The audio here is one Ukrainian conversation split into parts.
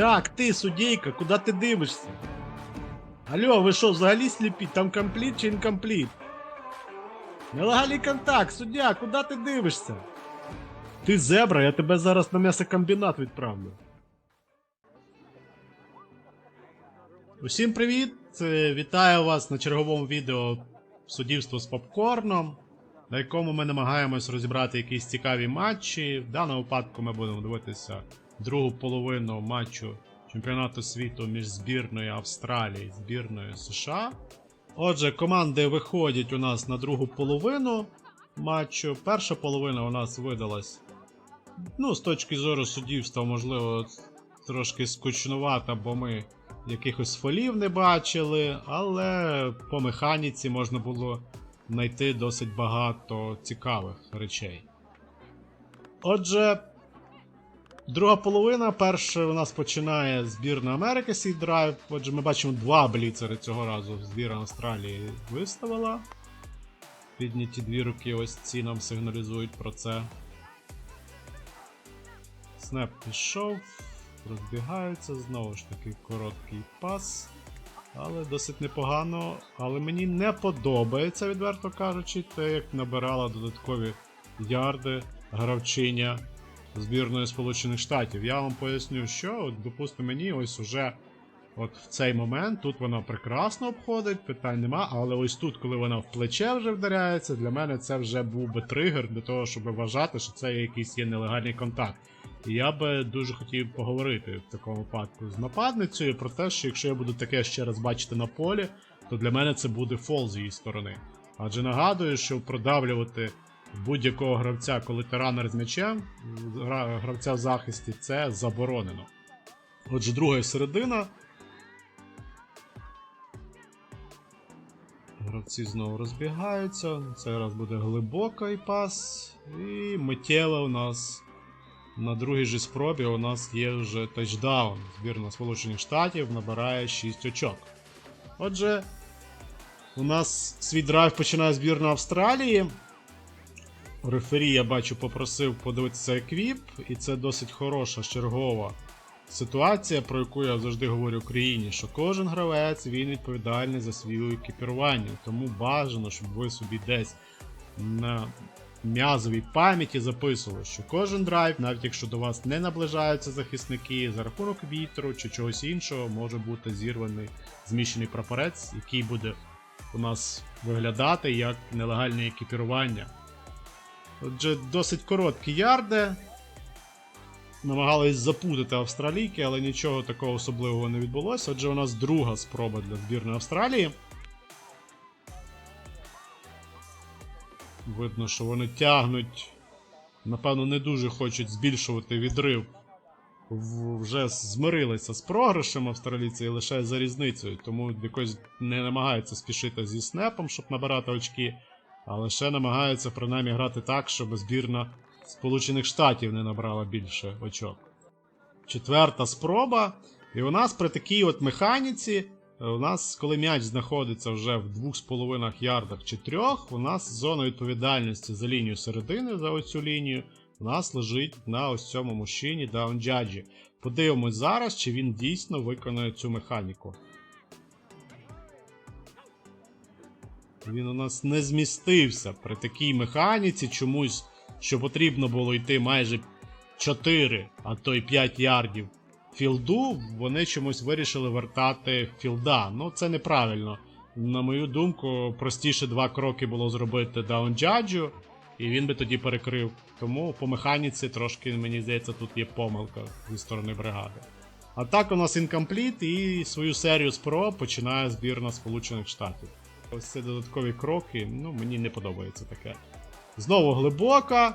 Так, ти, судейка, куди ти дивишся? Алло, ви що, взагалі сліпі? Там компліт чи інкомпліт? Нелегальний контакт, суддя, куди ти дивишся? Ти зебра, я тебе зараз на м'ясокомбінат відправлю. Усім привіт! Вітаю вас на черговому відео суддівство з попкорном, на якому ми намагаємось розібрати якісь цікаві матчі. В даному випадку ми будемо дивитися другу половину матчу чемпіонату світу між збірною Австралії і збірною США. Отже, команди виходять у нас на другу половину матчу. Перша половина у нас видалась. Ну, з точки зору суддівства, можливо, трошки скучнувата, бо ми якихось фолів не бачили, але по механіці можна було знайти досить багато цікавих речей. Отже, друга половина. Перша у нас починає збірна Америки свій драйв. Отже, ми бачимо два бліцери цього разу. Збірна Австралії виставила. Підняті дві руки, ось ці нам сигналізують про це. Снеп пішов, розбігаються, знову ж таки короткий пас. Але досить непогано. Але мені не подобається, відверто кажучи, те, як набирала додаткові ярди гравчиня збірної Сполучених Штатів. Я вам поясню, що, от, допустимо, мені ось уже от в цей момент тут вона прекрасно обходить, питань нема, але ось тут, коли вона в плече вже вдаряється, для мене це вже був би тригер для того, щоб вважати, що це якийсь є нелегальний контакт. І я би дуже хотів поговорити в такому випадку з нападницею про те, що якщо я буду таке ще раз бачити на полі, то для мене це буде фол з її сторони. Адже нагадую, що продавлювати будь-якого гравця, коли ти ранер з м'ячем, гра- гравця в захисті, це заборонено. Отже, друга середина. Гравці знову розбігаються. Цей раз буде глибокий пас. І миттєво у нас на другій же спробі у нас є вже тачдаун. Збірна Сполучених Штатів набирає 6 очок. Отже, у нас свій драйв починає збірна Австралії. Рефері, я бачу, попросив подивитися еквіп, і це досить хороша чергова ситуація, про яку я завжди говорю Україні, що кожен гравець він відповідальний за своє екіпірування. Тому бажано, щоб ви собі десь на м'язовій пам'яті записували, що кожен драйв, навіть якщо до вас не наближаються захисники, за рахунок вітру чи чогось іншого, може бути зірваний зміщений прапорець, який буде у нас виглядати як нелегальне екіпірування. Отже, досить короткі ярди. Намагались запутати австралійки, але нічого такого особливого не відбулося. Отже, у нас друга спроба для збірної Австралії. Видно, що вони тягнуть. Напевно, не дуже хочуть збільшувати відрив. Вже змирилися з програшем австралійці і лише за різницею, тому якось не намагаються спішити зі снепом, щоб набирати очки, а лише намагаються принаймні грати так, щоб збірна Сполучених Штатів не набрала більше очок. Четверта спроба. І у нас при такій от механіці, е, у нас, коли м'яч знаходиться вже в 2,5 ярдах чи 3, у нас зона відповідальності за лінію середини, за оцю лінію, у нас лежить на ось цьому мужчині даунджаджі. Подивимось зараз, чи він дійсно виконує цю механіку. Він у нас не змістився при такій механіці чомусь, що потрібно було йти майже 4, а то й 5 ярдів філду, вони чомусь вирішили вертати філда. Ну, це неправильно. На мою думку, простіше два кроки було зробити даунджаджу, і він би тоді перекрив. Тому по механіці трошки, мені здається, тут є помилка зі сторони бригади. А так у нас інкомпліт і свою серію спроб починає збірна Сполучених Штатів. Ось це додаткові кроки, ну мені не подобається таке. Знову глибока.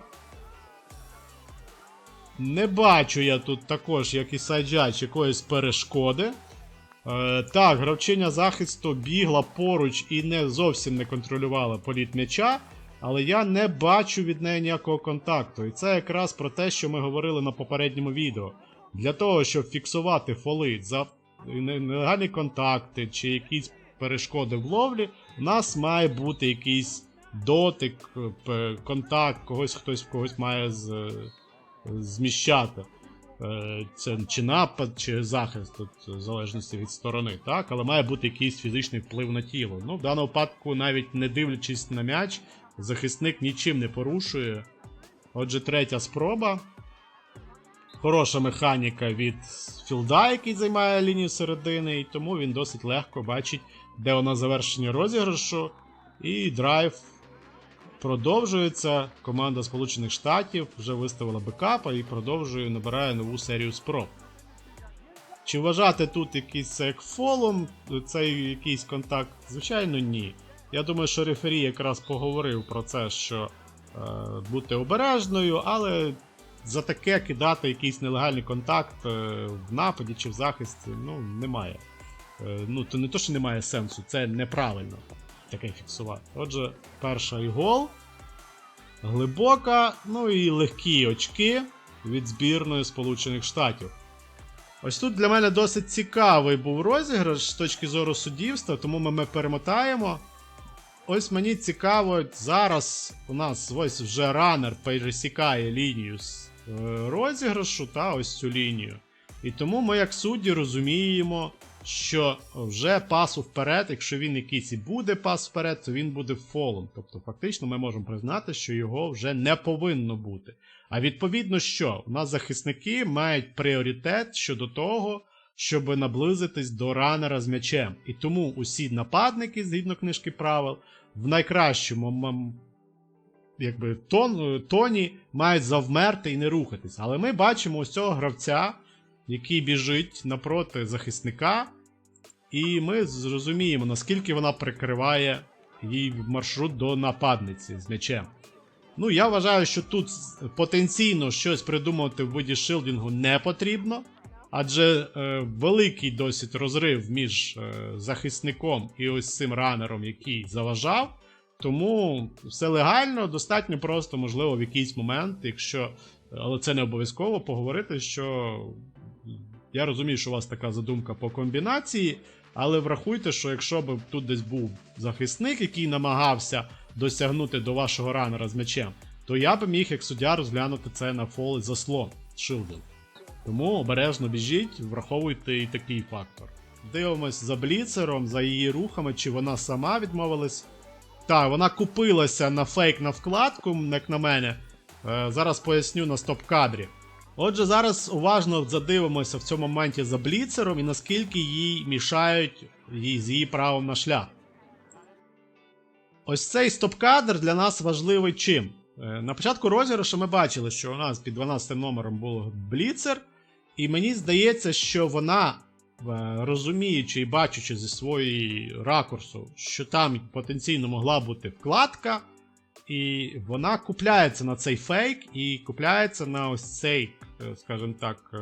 Не бачу я тут також, як і Сайджач, якоїсь перешкоди. Е, так, гравчиня захисту бігла поруч і не зовсім не контролювала політ м'яча, але я не бачу від неї ніякого контакту. І це якраз про те, що ми говорили на попередньому відео. Для того, щоб фіксувати фоли за нелегальні контакти чи якісь перешкоди в ловлі, у нас має бути якийсь дотик, е, контакт, когось хтось когось має з, зміщати. Е, Це чи напад, чи захист, тут в залежності від сторони, так, але має бути якийсь фізичний вплив на тіло. Ну, в даному випадку, навіть не дивлячись на м'яч, захисник нічим не порушує. Отже, третя спроба. Хороша механіка від філда, який займає лінію середини, і тому він досить легко бачить, де вона завершення розіграшу. І драйв продовжується. Команда Сполучених Штатів вже виставила бекапа і продовжує набирає нову серію спроб. Чи вважати тут якийсь як фолом, цей якийсь контакт? Звичайно, ні. Я думаю, що рефері якраз поговорив про це, що е, бути обережною, але за таке кидати якийсь нелегальний контакт е, в нападі чи в захисті, ну, немає. Е, ну, то не то, що немає сенсу, це неправильно таке фіксувати. Отже, перший гол. Глибока, ну і легкі очки від збірної Сполучених Штатів. Ось тут для мене досить цікавий був розіграш з точки зору суддівства, тому ми, ми перемотаємо. Ось мені цікаво, зараз у нас ось вже ранер пересікає лінію з е, розіграшу та ось цю лінію. І тому ми, як судді, розуміємо, що вже пасу вперед, якщо він якийсь і буде пас вперед, то він буде фолом. Тобто, фактично, ми можемо признати, що його вже не повинно бути. А відповідно, що у нас захисники мають пріоритет щодо того, щоб наблизитись до ранера з м'ячем. І тому усі нападники, згідно книжки правил, в найкращому якби, тон, тоні мають завмерти і не рухатись. Але ми бачимо ось цього гравця, який біжить напроти захисника, і ми зрозуміємо, наскільки вона прикриває її маршрут до нападниці з м'ячем. Ну, я вважаю, що тут потенційно щось придумувати в виді шилдінгу не потрібно, адже е, великий досить розрив між е, захисником і ось цим ранером, який заважав. Тому все легально, достатньо просто, можливо, в якийсь момент, якщо. Але це не обов'язково поговорити, що я розумію, що у вас така задумка по комбінації, але врахуйте, що якщо б тут десь був захисник, який намагався досягнути до вашого ранера з м'ячем, то я б міг як суддя розглянути це на фол заслон шилдинг. Тому обережно біжіть, враховуйте і такий фактор. Дивимось за бліцером, за її рухами, чи вона сама відмовилась. Так, вона купилася на фейк на вкладку, як на мене. Е, зараз поясню на стоп-кадрі. Отже, зараз уважно задивимося в цьому моменті за бліцером і наскільки їй мішають з її правом на шлях. Ось цей стоп-кадр для нас важливий чим? Е, На початку розіграшу ми бачили, що у нас під 12 номером був бліцер, і мені здається, що вона, е, розуміючи і бачучи зі своєї ракурсу, що там потенційно могла бути вкладка, і вона купляється на цей фейк і купляється на ось цей, скажімо так, е,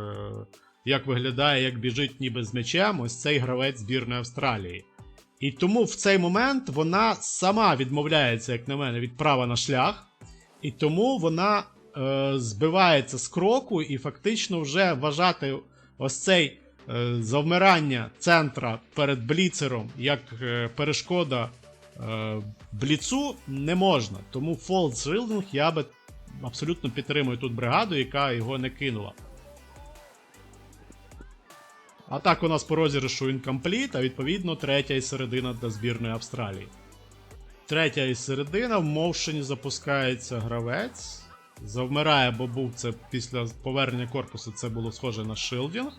як виглядає, як біжить ніби з м'ячем, ось цей гравець збірної Австралії. І тому в цей момент вона сама відмовляється, як на мене, від права на шлях. І тому вона е, збивається з кроку і фактично вже вважати ось цей е, завмирання центра перед бліцером як е, перешкода е, бліцу не можна. Тому False Shielding я би абсолютно підтримую тут бригаду, яка його не кинула. А так у нас по розіграшу інкомпліт, а відповідно третя і середина для збірної Австралії. Третя і середина в мовшені запускається гравець. Завмирає, бо був це після повернення корпусу це було схоже на шилдінг.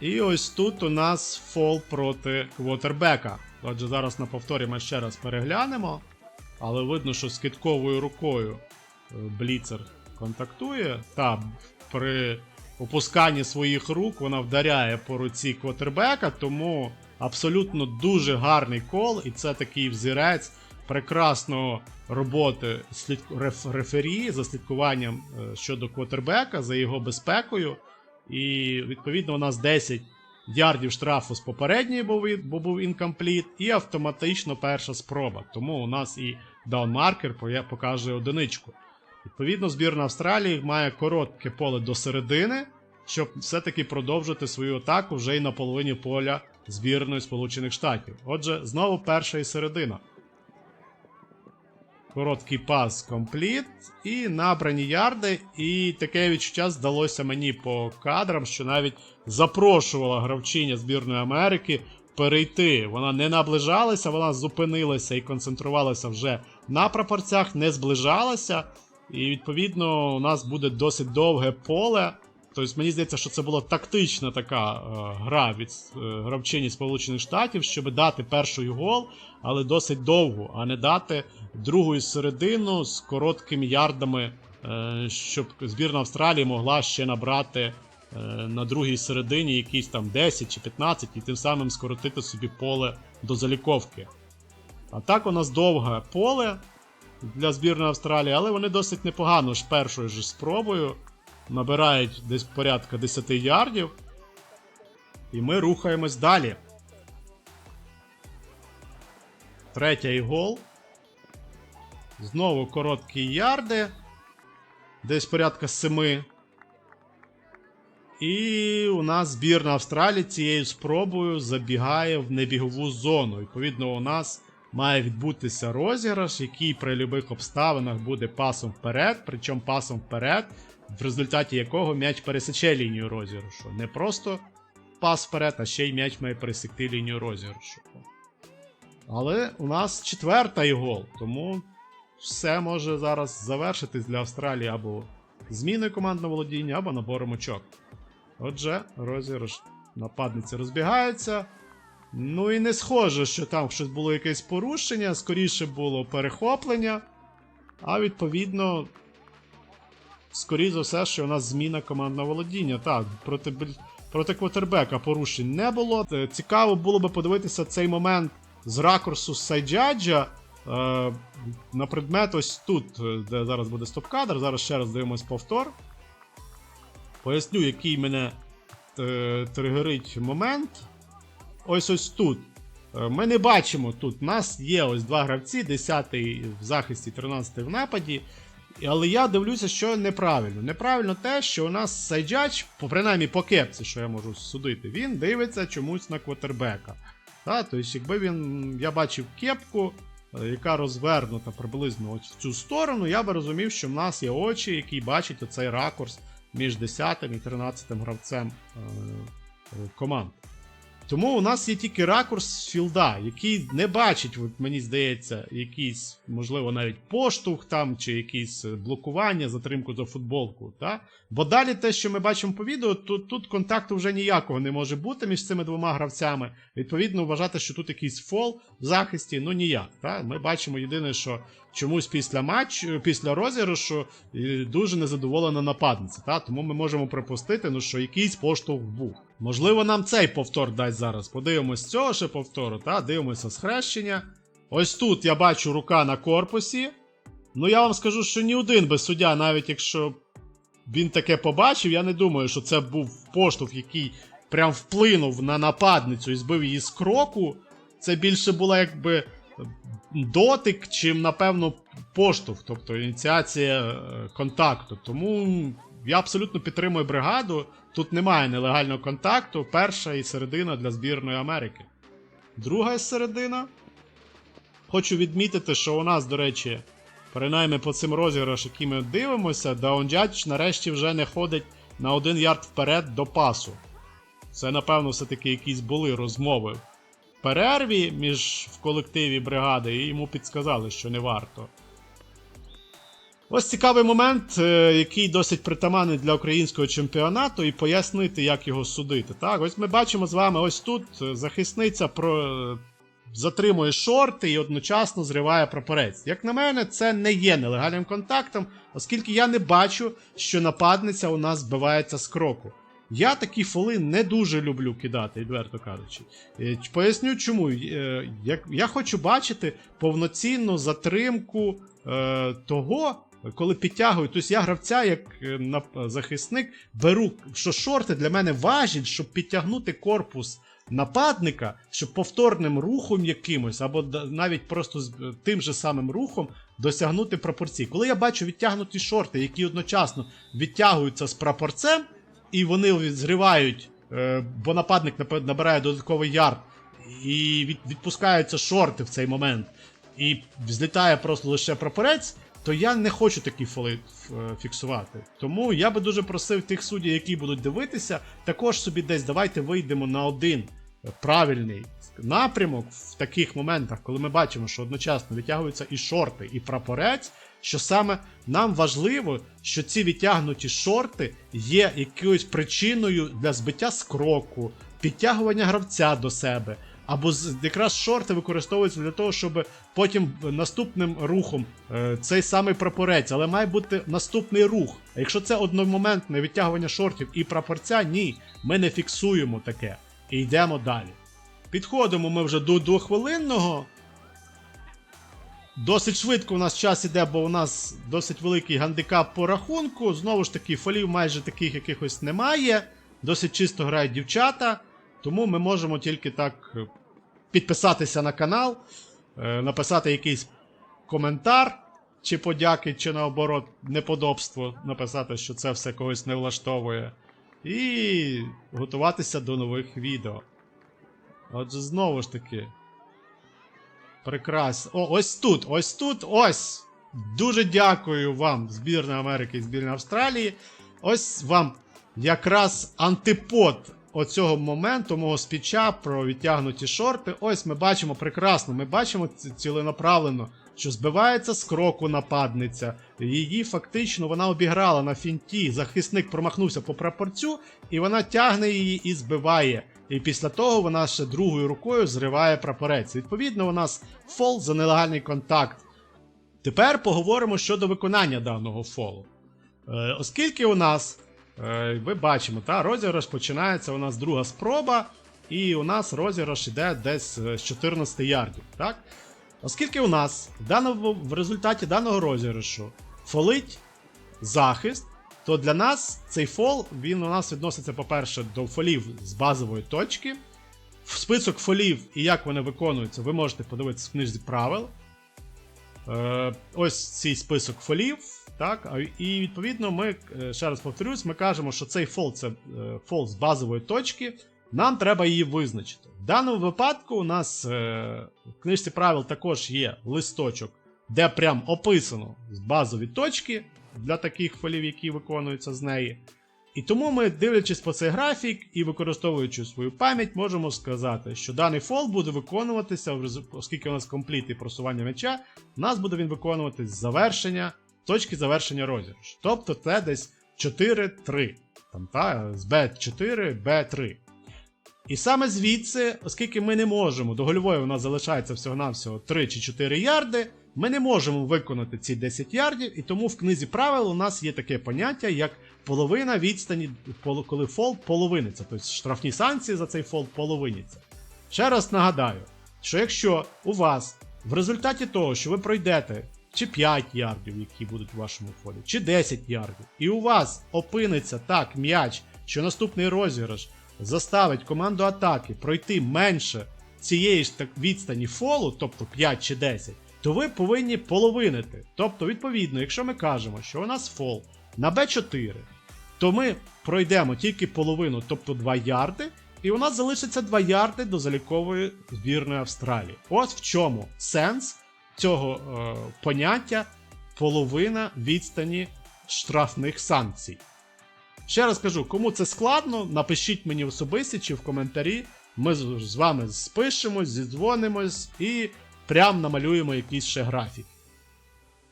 І ось тут у нас фол проти квотербека. Отже, зараз на повторі ми ще раз переглянемо. Але видно, що з китковою рукою Бліцер контактує. Та при опусканні своїх рук вона вдаряє по руці квотербека, тому абсолютно дуже гарний кол, і це такий взірець прекрасної роботи рефері за слідкуванням е, щодо квотербека, за його безпекою. І відповідно у нас 10 ярдів штрафу з попередньої, бо був інкомпліт, і автоматично перша спроба. Тому у нас і даунмаркер покаже одиничку. Відповідно, збірна Австралії має коротке поле до середини, щоб все-таки продовжити свою атаку вже й на половині поля збірної Сполучених Штатів. Отже, знову перша і середина. Короткий пас компліт. І набрані ярди. І таке відчуття здалося мені по кадрам, що навіть запрошувала гравчиня збірної Америки перейти. Вона не наближалася, вона зупинилася і концентрувалася вже на прапорцях, не зближалася. І відповідно у нас буде досить довге поле. Тобто мені здається, що це була тактична така е, гра від е, гравчині Сполучених Штатів, щоб дати перший гол, але досить довго, а не дати другу середину з короткими ярдами, е, щоб збірна Австралії могла ще набрати е, на другій середині якісь там 10 чи 15 і тим самим скоротити собі поле до заліковки. А так у нас довге поле для збірної Австралії, але вони досить непогано ж першою ж спробою набирають десь порядка 10 ярдів. І ми рухаємось далі. Третій гол. Знову короткі ярди. Десь порядка 7. І у нас збірна Австралії цією спробою забігає в небігову зону. Відповідно, у нас має відбутися розіграш, який при будь-яких обставинах буде пасом вперед, причому пасом вперед, в результаті якого м'яч пересече лінію розіграшу. Не просто пас вперед, а ще й м'яч має пересекти лінію розіграшу. Але у нас четвертий гол, тому все може зараз завершитись для Австралії або зміною командного володіння, або набором очок. Отже, розіграш нападниці розбігаються. Ну і не схоже, що там щось було якесь порушення, скоріше було перехоплення. А відповідно, скоріше за все, що у нас зміна командного володіння. Так, проти, проти квотербека порушень не було. Е, Цікаво було би подивитися цей момент з ракурсу Сайджаджа. Е, на предмет ось тут, е, де зараз буде стоп-кадр. Зараз ще раз дивимось повтор. Поясню, який мене е, тригерить момент. Ось ось тут. Е, Ми не бачимо тут. У нас є ось два гравці, 10-й в захисті, 13-й в нападі. Але я дивлюся, що неправильно. Неправильно те, що у нас Сайджач, принаймні по кепці, що я можу судити, він дивиться чомусь на квотербека. Тобто, якби він. Я бачив кепку, е, яка розвернута приблизно ось в цю сторону, я би розумів, що в нас є очі, які бачать оцей ракурс між 10 і 13 гравцем е, команд. Тому у нас є тільки ракурс філда, який не бачить, от мені здається, якийсь, можливо, навіть поштовх там, чи якісь е, блокування, затримку за футболку. Та? Бо далі те, що ми бачимо по відео, то тут контакту вже ніякого не може бути між цими двома гравцями. Відповідно, вважати, що тут якийсь фол в захисті, ну ніяк. Та? Ми бачимо єдине, що чомусь після матчу, після розіграшу е, дуже незадоволена нападниця. Та? Тому ми можемо припустити, ну, що якийсь поштовх був. Можливо, нам цей повтор дасть зараз. Подивимось цього ще повтору, та? дивимося схрещення. Ось тут я бачу рука на корпусі. Ну, я вам скажу, що ні один би суддя, навіть якщо він таке побачив, я не думаю, що це був поштовх, який прям вплинув на нападницю і збив її з кроку. Це більше була якби дотик, чим, напевно, поштовх, тобто ініціація е, контакту. Тому я абсолютно підтримую бригаду. Тут немає нелегального контакту. Перша і середина для збірної Америки. Друга середина. Хочу відмітити, що у нас, до речі, принаймні по цим розіграшам, які ми дивимося, Даунджадж нарешті вже не ходить на один ярд вперед до пасу. Це, напевно, все-таки якісь були розмови перерві між в колективі бригади, і йому підсказали, що не варто. Ось цікавий момент, е, який досить притаманний для українського чемпіонату, і пояснити, як його судити. Так, ось ми бачимо з вами ось тут е, захисниця про... е, затримує шорти і одночасно зриває прапорець. Як на мене, це не є нелегальним контактом, оскільки я не бачу, що нападниця у нас збивається з кроку. Я такі фоли не дуже люблю кидати, відверто кажучи. Е, Поясню чому. Е, Я, хочу бачити повноцінну затримку е, того, коли підтягують. Тобто я гравця, як захисник, беру, що шорти для мене важать, щоб підтягнути корпус нападника, щоб повторним рухом якимось, або навіть просто тим же самим рухом досягнути пропорцій. Коли я бачу відтягнуті шорти, які одночасно відтягуються з прапорцем, і вони зривають, е, бо нападник набирає додатковий ярд, і відпускаються шорти в цей момент. і злітає просто лише прапорець, то я не хочу такі фоли е, фіксувати. Тому я би дуже просив тих суддів, які будуть дивитися, також собі десь давайте вийдемо на один правильний напрямок в таких моментах, коли ми бачимо, що одночасно витягуються і шорти, і прапорець. Що саме нам важливо, що ці відтягнуті шорти є якоюсь причиною для збиття з підтягування гравця до себе. Або якраз шорти використовуються для того, щоб потім наступним рухом е, цей самий прапорець, але має бути наступний рух. А якщо це одномоментне відтягування шортів і прапорця, ні, ми не фіксуємо таке. І йдемо далі. Підходимо ми вже до двохвилинного. Досить швидко у нас час іде, бо у нас досить великий гандикап по рахунку. Знову ж таки, фолів майже таких якихось немає. Досить чисто грають дівчата. Тому ми можемо тільки так е, підписатися на канал, е, написати якийсь коментар, чи подяки, чи наоборот, неподобство, написати, що це все когось не влаштовує. І готуватися до нових відео. Отже, знову ж таки. Прекрасно. О, ось тут, ось тут, ось. Дуже дякую вам, збірна Америки і збірна Австралії. Ось вам якраз антипод оцього моменту, мого спіча про відтягнуті шорти. Ось ми бачимо прекрасно, ми бачимо ці- ціленаправлено, що збивається з кроку нападниця. Її фактично вона обіграла на фінті. Захисник промахнувся по прапорцю, і вона тягне її і збиває. І після того вона ще другою рукою зриває прапорець. Відповідно, у нас фол за нелегальний контакт. Тепер поговоримо щодо виконання даного фолу. Е, оскільки у нас, е, ви бачимо, та, розіграш починається у нас друга спроба, і у нас розіграш іде десь е, з 14 ярдів. Так? Оскільки у нас в, даному, в результаті даного розіграшу фолить захист, то для нас цей фол він у нас відноситься, по-перше, до фолів з базової точки. В список фолів і як вони виконуються, ви можете подивитися в книжці правил. Е, ось цей список фолів. Так, і відповідно, ми, е, ще раз повторюсь, ми кажемо, що цей фол це е, фол з базової точки. Нам треба її визначити. В даному випадку у нас е, в книжці правил також є листочок, де прям описано з базові точки для таких фолів, які виконуються з неї. І тому ми, дивлячись по цей графік і використовуючи свою пам'ять, можемо сказати, що даний фол буде виконуватися, оскільки у нас компліт і просування м'яча, у нас буде він виконуватись з завершення, точки завершення розіграшу. Тобто це десь 4-3. Там, та, з B4, B3. І саме звідси, оскільки ми не можемо, до гольової у нас залишається всього-навсього 3 чи 4 ярди, ми не можемо виконати ці 10 ярдів, і тому в книзі правил у нас є таке поняття, як половина відстані, коли фол половиниться. Тобто штрафні санкції за цей фол половиняться. Ще раз нагадаю, що якщо у вас в результаті того, що ви пройдете чи 5 ярдів, які будуть у вашому фолі, чи 10 ярдів, і у вас опиниться так м'яч, що наступний розіграш заставить команду атаки пройти менше цієї ж так відстані фолу, тобто 5 чи 10, то ви повинні половинити. Тобто, відповідно, якщо ми кажемо, що у нас фол на B4, то ми пройдемо тільки половину, тобто 2 ярди, і у нас залишиться 2 ярди до залікової збірної Австралії. Ось в чому сенс цього е, поняття половина відстані штрафних санкцій. Ще раз кажу, кому це складно, напишіть мені особисті чи в коментарі. Ми з вами спишемось, зідзвонимось і прям намалюємо якийсь ще графік.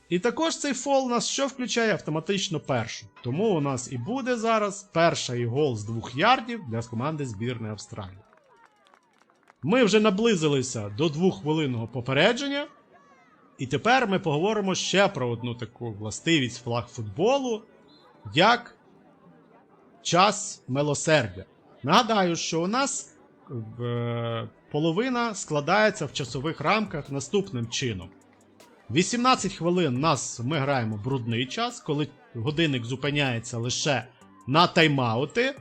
І також цей фол у нас що включає автоматично першу. Тому у нас і буде зараз перший гол з двох ярдів для команди збірної Австралії. Ми вже наблизилися до двоххвилинного попередження. І тепер ми поговоримо ще про одну таку властивість флаг футболу, як час милосердя. Нагадаю, що у нас е, половина складається в часових рамках наступним чином. 18 хвилин нас ми граємо брудний час, коли годинник зупиняється лише на тайм-аути.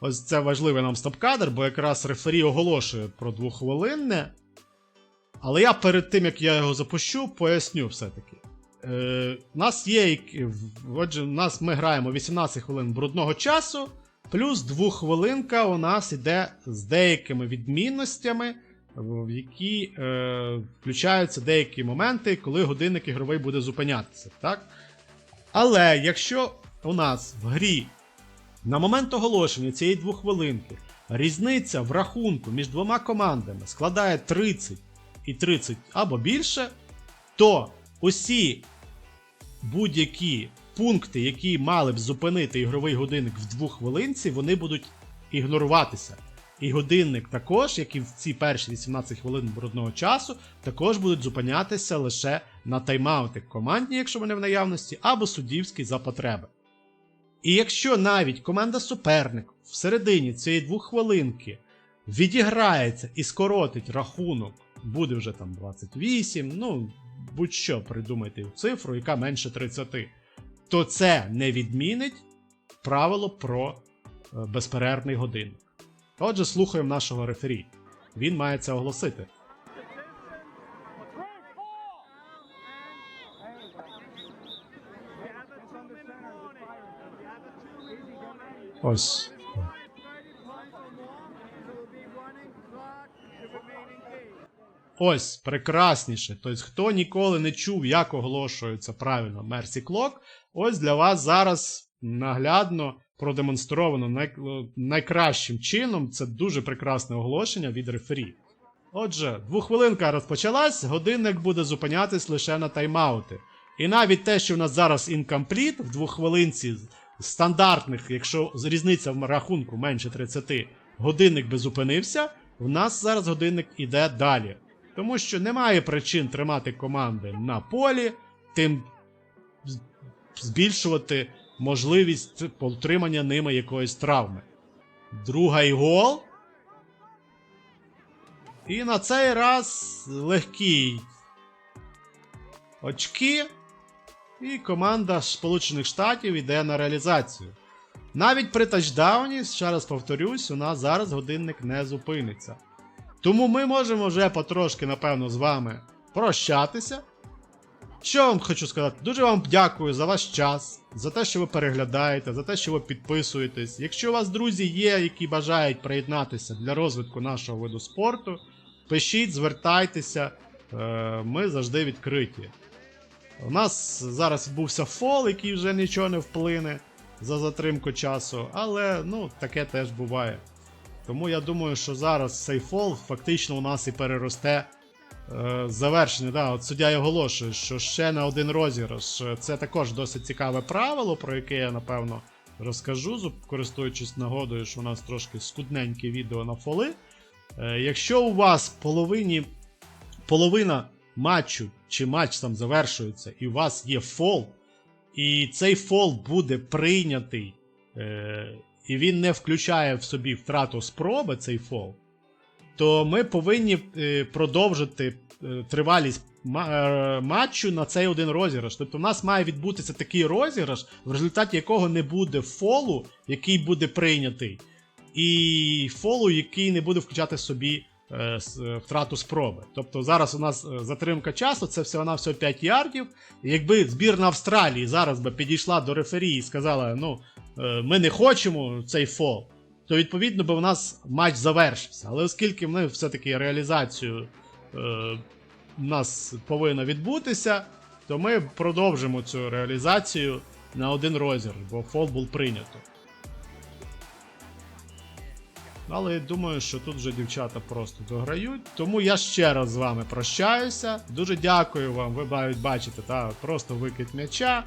Ось це важливий нам стоп-кадр, бо якраз рефері оголошує про двохвилинне. Але я перед тим, як я його запущу, поясню все-таки. Е, нас є. Отже, нас ми граємо 18 хвилин брудного часу, плюс 2 хвилинка у нас іде з деякими відмінностями. в які е, включаються деякі моменти, коли годинник ігровий буде зупинятися. Так? Але якщо у нас в грі на момент оголошення цієї двохвилинки різниця в рахунку між двома командами складає 30 і 30 або більше, то усі будь-які пункти, які мали б зупинити ігровий годинник в двохвилинці, вони будуть ігноруватися. І годинник також, як і в ці перші 18 хвилин брудного часу, також будуть зупинятися лише на тайм-аути командні, якщо вони в наявності, або суддівські за потреби. І якщо навіть команда суперник всередині цієї двоххвилинки відіграється і скоротить рахунок, буде вже там 28, ну будь-що придумайте цифру, яка менше 30, то це не відмінить правило про е, безперервний годинник. Отже, слухаємо нашого рефері. Він має це оголосити. Ось. Ось, прекрасніше. Тобто, хто ніколи не чув, як оголошується правильно Mercy Clock, ось для вас зараз наглядно продемонстровано най... найкращим чином. Це дуже прекрасне оголошення від рефері. Отже, двохвилинка розпочалась, годинник буде зупинятись лише на тайм-аути. І навіть те, що в нас зараз інкомпліт в двохвилинці стандартних, якщо різниця в рахунку менше 30, годинник би зупинився, в нас зараз годинник іде далі. Тому що немає причин тримати команди на полі, тим збільшувати можливість отримання ними якоїсь травми. Другий гол. І на цей раз легкі очки. І команда Сполучених Штатів йде на реалізацію. Навіть при тачдауні, ще раз повторюсь, у нас зараз годинник не зупиниться. Тому ми можемо вже потрошки, напевно, з вами прощатися. Що вам хочу сказати? Дуже вам дякую за ваш час, за те, що ви переглядаєте, за те, що ви підписуєтесь. Якщо у вас друзі є, які бажають приєднатися для розвитку нашого виду спорту, пишіть, звертайтеся, е, ми завжди відкриті. У нас зараз відбувся фол, який вже нічого не вплине за затримку часу, але ну, таке теж буває. Тому я думаю, що зараз цей фол фактично у нас і переросте е, завершення. Да, от суддя й оголошує, що ще на один розіграш. Це також досить цікаве правило, про яке я напевно розкажу, користуючись нагодою, що у нас трошки скудненьке відео на фоли. Е, якщо у вас половині, половина матчу чи матч там завершується, і у вас є фол, і цей фол буде прийнятий, е, і він не включає в собі втрату спроби, цей фол, то ми повинні е, продовжити е, тривалість е, матчу на цей один розіграш. Тобто, у нас має відбутися такий розіграш, в результаті якого не буде фолу, який буде прийнятий, і фолу, який не буде включати в собі втрату спроби. Тобто зараз у нас е, затримка часу, це всього на всього 5 ярдів. Якби збірна Австралії зараз би підійшла до рефері і сказала: ну, е, ми не хочемо цей фол, то відповідно би у нас матч завершився. Але оскільки ми все-таки реалізацію е, у нас повинна відбутися, то ми продовжимо цю реалізацію на один розіграш, бо фол був прийнято. Але я думаю, що тут вже дівчата просто дограють. Тому я ще раз з вами прощаюся. Дуже дякую вам. Ви мають бачити, та, просто викид м'яча,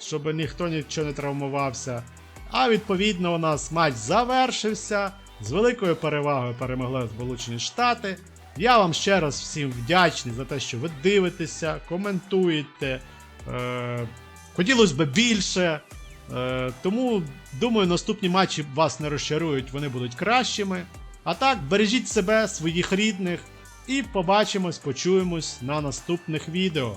щоб ніхто нічого не травмувався. А відповідно, у нас матч завершився. З великою перевагою перемогли Сполучені Штати. Я вам ще раз всім вдячний за те, що ви дивитеся, коментуєте. Е, хотілося б більше. Е, тому, думаю, наступні матчі вас не розчарують, вони будуть кращими. А так, бережіть себе, своїх рідних, і побачимось, почуємось на наступних відео.